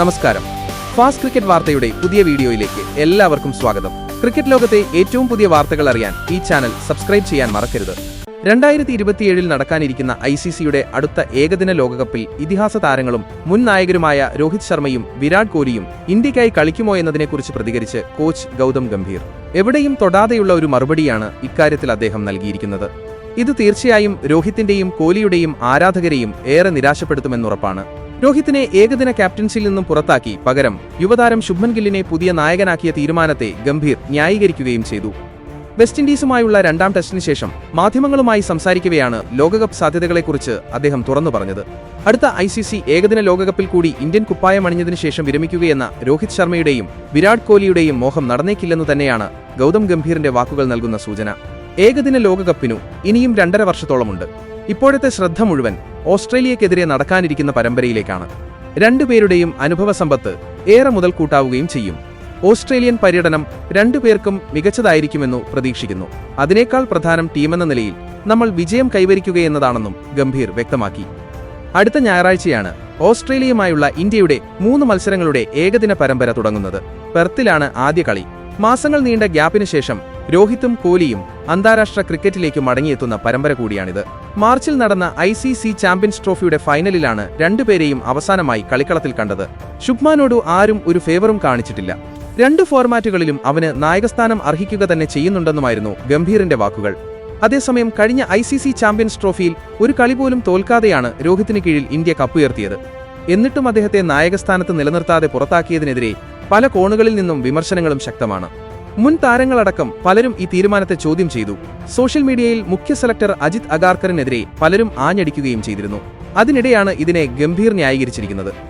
നമസ്കാരം. Fast cricket വാർത്തയുടെ പുതിയ വീഡിയോയിലേക്ക് എല്ലാവർക്കും സ്വാഗതം. ക്രിക്കറ്റ് ലോകത്തെ ഏറ്റവും പുതിയ വാർത്തകൾ അറിയാൻ ഈ ചാനൽ സബ്സ്ക്രൈബ് ചെയ്യാൻ മറക്കരുത്. രണ്ടായിരത്തി ഇരുപത്തിയേഴിൽ നടക്കാനിരിക്കുന്ന ഐ സി സിയുടെ അടുത്ത ഏകദിന ലോകകപ്പിൽ ഇതിഹാസ താരങ്ങളും മുൻ നായകരുമായ രോഹിത് ശർമ്മയും വിരാട് കോഹ്ലിയും ഇന്ത്യയ്ക്കായി കളിക്കുമോ എന്നതിനെക്കുറിച്ച് പ്രതികരിച്ച് കോച്ച് ഗൗതം ഗംഭീർ. എവിടെയും തൊടാതെയുള്ള ഒരു മറുപടിയാണ് ഇക്കാര്യത്തിൽ അദ്ദേഹം നൽകിയിരിക്കുന്നത്. ഇത് തീർച്ചയായും രോഹിത്തിന്റെയും കോഹ്ലിയുടെയും ആരാധകരെയും ഏറെ നിരാശപ്പെടുത്തുമെന്നുറപ്പാണ്. രോഹിത്തിനെ ഏകദിന ക്യാപ്റ്റൻസിയിൽ നിന്നും പുറത്താക്കി പകരം യുവതാരം ശുഭ്മൻ ഗില്ലിനെ പുതിയ നായകനാക്കിയ തീരുമാനത്തെ ഗംഭീർ ന്യായീകരിക്കുകയും ചെയ്തു. വെസ്റ്റ് ഇൻഡീസുമായുള്ള രണ്ടാം ടെസ്റ്റിന് ശേഷം മാധ്യമങ്ങളുമായി സംസാരിക്കവെയാണ് ലോകകപ്പ് സാധ്യതകളെക്കുറിച്ച് അദ്ദേഹം തുറന്നു പറഞ്ഞത്. അടുത്ത ഐ സി സി ഏകദിന ലോകകപ്പിൽ കൂടി ഇന്ത്യൻ കുപ്പായം അണിഞ്ഞതിനു ശേഷം വിരമിക്കുകയെന്ന രോഹിത് ശർമ്മയുടെയും വിരാട് കോഹ്ലിയുടെയും മോഹം നടന്നേക്കില്ലെന്നു തന്നെയാണ് ഗൗതം ഗംഭീറിന്റെ വാക്കുകൾ നൽകുന്ന സൂചന. ഏകദിന ലോകകപ്പിനു ഇനിയും രണ്ടര വർഷത്തോളമുണ്ട്. ഇപ്പോഴത്തെ ശ്രദ്ധ മുഴുവൻ ഓസ്ട്രേലിയക്കെതിരെ നടക്കാനിരിക്കുന്ന പരമ്പരയിലേക്കാണ്. രണ്ടുപേരുടെയും അനുഭവ സമ്പത്ത് ഏറെ മുതൽ കൂട്ടാവുകയും ചെയ്യും. ഓസ്ട്രേലിയൻ പര്യടനം രണ്ടുപേർക്കും മികച്ചതായിരിക്കുമെന്നു പ്രതീക്ഷിക്കുന്നു. അതിനേക്കാൾ പ്രധാനം ടീമെന്ന നിലയിൽ നമ്മൾ വിജയം കൈവരിക്കുകയെന്നതാണെന്നും ഗംഭീർ വ്യക്തമാക്കി. അടുത്ത ഞായറാഴ്ചയാണ് ഓസ്ട്രേലിയയുമായുള്ള ഇന്ത്യയുടെ മൂന്ന് മത്സരങ്ങളുടെ ഏകദിന പരമ്പര തുടങ്ങുന്നത്. പെർത്തിലാണ് ആദ്യ കളി. മാസങ്ങൾ നീണ്ട ഗ്യാപ്പിന് ശേഷം രോഹിത്തും കോഹ്ലിയും അന്താരാഷ്ട്ര ക്രിക്കറ്റിലേക്ക് മടങ്ങിയെത്തുന്ന പരമ്പര കൂടിയാണിത്. മാർച്ചിൽ നടന്ന ഐ സി സി ചാമ്പ്യൻസ് ട്രോഫിയുടെ ഫൈനലിലാണ് രണ്ടുപേരെയും അവസാനമായി കളിക്കളത്തിൽ കണ്ടത്. ശുഭ്മാനോട് ആരും ഒരു ഫേവറും കാണിച്ചിട്ടില്ല. രണ്ട് ഫോർമാറ്റുകളിലും അവന് നായകസ്ഥാനം അർഹിക്കുക തന്നെ ചെയ്യുന്നുണ്ടെന്നുമായിരുന്നു ഗംഭീറിന്റെ വാക്കുകൾ. അതേസമയം കഴിഞ്ഞ ഐ സി സി ചാമ്പ്യൻസ് ട്രോഫിയിൽ ഒരു കളി പോലും തോൽക്കാതെയാണ് രോഹിത്തിന് കീഴിൽ ഇന്ത്യ കപ്പുയർത്തിയത് എന്നിട്ടും അദ്ദേഹത്തെ നായകസ്ഥാനത്ത് നിലനിർത്താതെ പുറത്താക്കിയതിനെതിരെ പല കോണുകളിൽ നിന്നും വിമർശനങ്ങളും ശക്തമാണ്. മുൻ താരങ്ങളടക്കം പലരും ഈ തീരുമാനത്തെ ചോദ്യം ചെയ്തു. സോഷ്യൽ മീഡിയയിൽ മുഖ്യ സെലക്ടർ അജിത് അഗാർക്കറിനെതിരെ പലരും ആഞ്ഞടിക്കുകയും ചെയ്തിരുന്നു. അതിനിടെയാണ് ഇതിനെ ഗംഭീർ ന്യായീകരിച്ചിരിക്കുന്നത്.